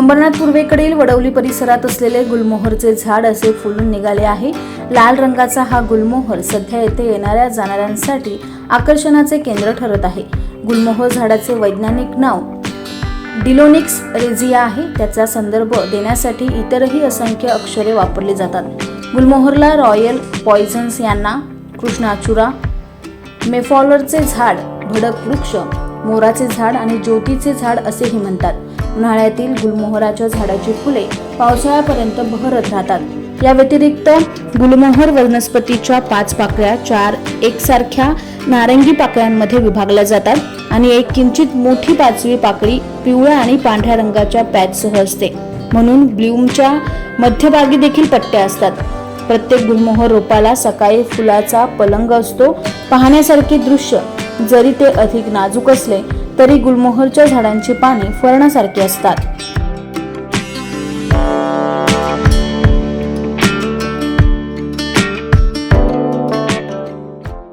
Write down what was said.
अंबरनाथ पूर्वेकडील वडवली परिसरात असलेले गुलमोहरचे झाड असे फुलून निघाले आहे. लाल रंगाचा हा गुलमोहर सध्या येथे येणाऱ्या जाणाऱ्यांसाठी आकर्षणाचे केंद्र ठरत आहे. गुलमोहर झाडाचे वैज्ञानिक नाव डिलोनिक्स रेझिया आहे. त्याचा संदर्भ देण्यासाठी इतरही असंख्य अक्षरे वापरली जातात. गुलमोहरला रॉयल पॉयझन्स यांना कृष्णाचुरा मेफॉलरचे झाड भडक वृक्ष मोराचे झाड आणि ज्योतीचे झाड असेही म्हणतात. उन्हाळ्यातील गुलमोहराच्या झाडाची फुले पावसाळ्यापर्यंत बहरत राहतात. या व्यतिरिक्त गुलमोहर वनस्पतीच्या पाच पाकळ्या चार एकसारख्या नारंगी पाकळ्यांमध्ये विभागल्या जातात आणि एक किंचित मोठी पाचवी पाकळी पिवळ्या आणि पांढऱ्या रंगाच्या पॅचसह असते. म्हणून ब्ल्यूमच्या मध्यभागी देखील पट्ट्या असतात. प्रत्येक गुलमोहर रोपाला सकाळी फुलाचा पलंग असतो. पाहण्यासारखे दृश्य जरी ते अधिक नाजूक असले तरी गुलमोहरच्या झाडांची पाने फरणासारखी असतात.